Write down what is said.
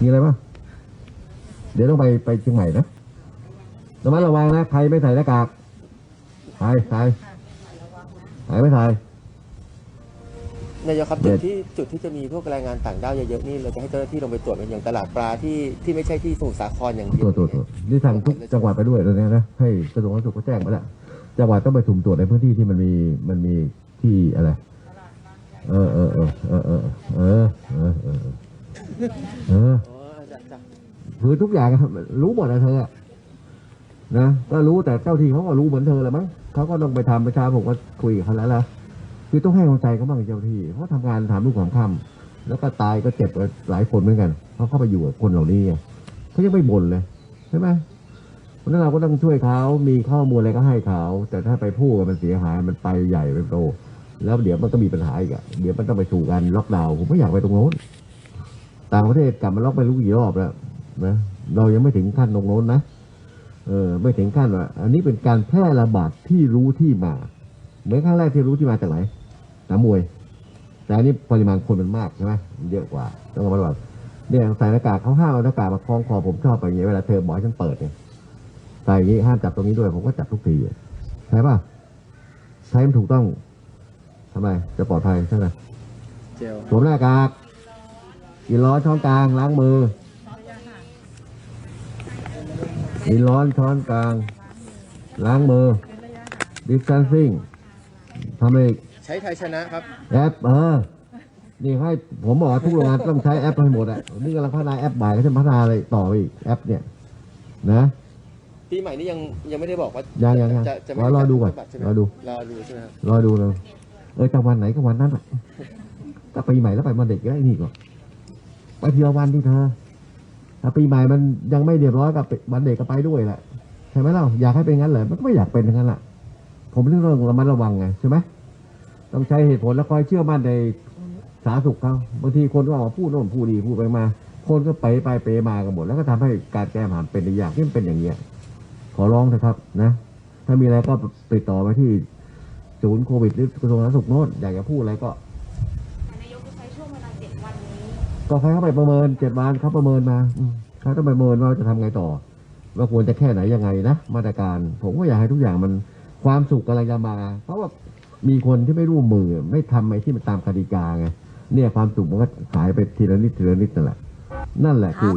มีอะไรบ้างเดี๋ยวต้องไปไปเชียงใหม่นะระมัดระวังนะ ใครไม่ใส่หน้ากากใส่ใส่ใส่ไม่ใส่ นายกครับเด็จุดดที่จุดที่จะมีพวกแรงงานต่างด้าวเยอะๆนี่เราจะให้เจ้าหน้าที่ลงไปตรวจกันอย่างตลาดปลาที่ที่ไม่ใช่ที่สมุทรสาครอย่างเดียตรววจตรวจตรวจนี่สั่งทุกจังหวัดไปด้วยตอนนี้นะ ให้กระทรวงสาธารณสุขก็แจ้งมาแล้ว จังหวัดต้องไปสุ่มตรวจในพื้นที่ที่มันมีมันมีที่อะไร เออคือทุกอย่างรู้หมดนะเธอนะก็รู้แต่เจ้าที่เขาก็รู้เหมือนเธอแหละมั้งเขาก็ต้องไปทำประชาผมก็คุยกับเขาแล้วล่ะคือต้องให้กำลังใจเขาบ้างเจ้าที่เพราะทำงานถามลูกความค่ำแล้วก็ตายก็เจ็บหลายคนเหมือนกันเพราะเข้าไปอยู่กับคนเหล่านี้เขายังไม่บ่นเลยใช่ไหมเพราะฉะนั้นเราก็ต้องช่วยเขามีข้อมูลอะไรก็ให้เขาแต่ถ้าไปพูดมันเสียหายมันไปใหญ่ไปโตแล้วเดี๋ยวมันก็มีปัญหาอีกอะเดี๋ยวมันต้องไปสู่การล็อกดาวน์ผมไม่อยากไปตรงโน้น ต่างประเทศกลับมาล็อกไปรู้กี่รอบแล้วนะเรายังไม่ถึงขั้นตรงโน้นนะเออไม่ถึงขั้นว่าอันนี้เป็นการแพร่ระบาดที่รู้ที่มาเหมือนครั้งแรกที่รู้ที่มาจากไหนสนามมวย แต่อันนี้ปริมาณคนมันมากใช่ไหมมันเยอะกว่าต้องระมัดระวังเนี่ยใส่หน้ากากเขาห้ามเอาหน้ากากมาคล้องคอผมชอบไปอย่างเงี้ยเวลาเธอบอกให้ฉันเปิดเนี่ยใส่อย่างงี้ห้ามจับตรงนี้ด้วยผมก็จับทุกทีอะใช่ป่ะใช้มันถูกต้องทำไมจะปลอดภัยใช่ไหมเจลสวมหน้ากาก กินร้อนช้อนกลางล้างมือกินร้อนช้อนกลาง ล้างมือ distancing ทำอีกใช้ไทยชนะครับ แอปเออ นี่ให้ผมบอกว่าทุกโรงงานต้องใช้แอปให้หมดอะนี่กำลังพัฒนาแอปใหม่ก็จะพัฒนาอะไรต่อไปอีกแอปเนี่ย นะปีใหม่นี้ยังยังไม่ได้บอกว่ายังยังยังจะจะไม่รอรอดูก่อนบัตรใช่ไหมรอดูรอดูใช่ไหมครับรอดูเลยเออจะวันไหนก็วันนั้นอะถ้าปีใหม่แล้วไปวันเด็กก็ได้นี่ก็ ไปทีละวันที่เธอถ้าปีใหม่มันยังไม่เรียบร้อยกับวันเด็กก็ไปด้วยแหละใช่ไหมเราอยากให้เป็นงั้นเหรอมันก็ไม่อยากเป็นอย่างนั้นแหละผมเรื่องต้องระมัดระวังไงใช่ไหมต้องใช้เหตุผลแล้วคอยเชื่อมั่นในสาธารณสุขเขาบางทีคนก็ออกมาพูดโน่นพูดดีพูดไปมา คนก็ไปไปเปมากันหมด แล้วก็ทำให้การแก้ปัญหาเป็นอีกอย่างที่มันเป็นอย่างเงี้ยขอร้องนะครับนะ ถ้ามีอะไรก็ติดต่อไปที่ศูนย์โควิดหรือกระทรวงสาธารณสุขโน้นอยากจะพูดอะไรก็ นายกจะใช้ช่วงเวลาเจ็ดวันนี้ ก็ใครเข้าไปประเมินเจ็ดวันเขาประเมินมาเขาต้องประเมินว่าจะทำไงต่อ ว่าควรจะแค่ไหนยังไงนะมาตรการ ผมก็อยากให้ทุกอย่างมันความสุขกำลังจะมา เพราะว่ามีคนที่ไม่ร่วมมือไม่ทำไอ้ที่มันตามกติกาไงเนี่ยความสุขมันก็หายไปทีละนิดทีละนิดนั่นแหละนั่นแหละคือ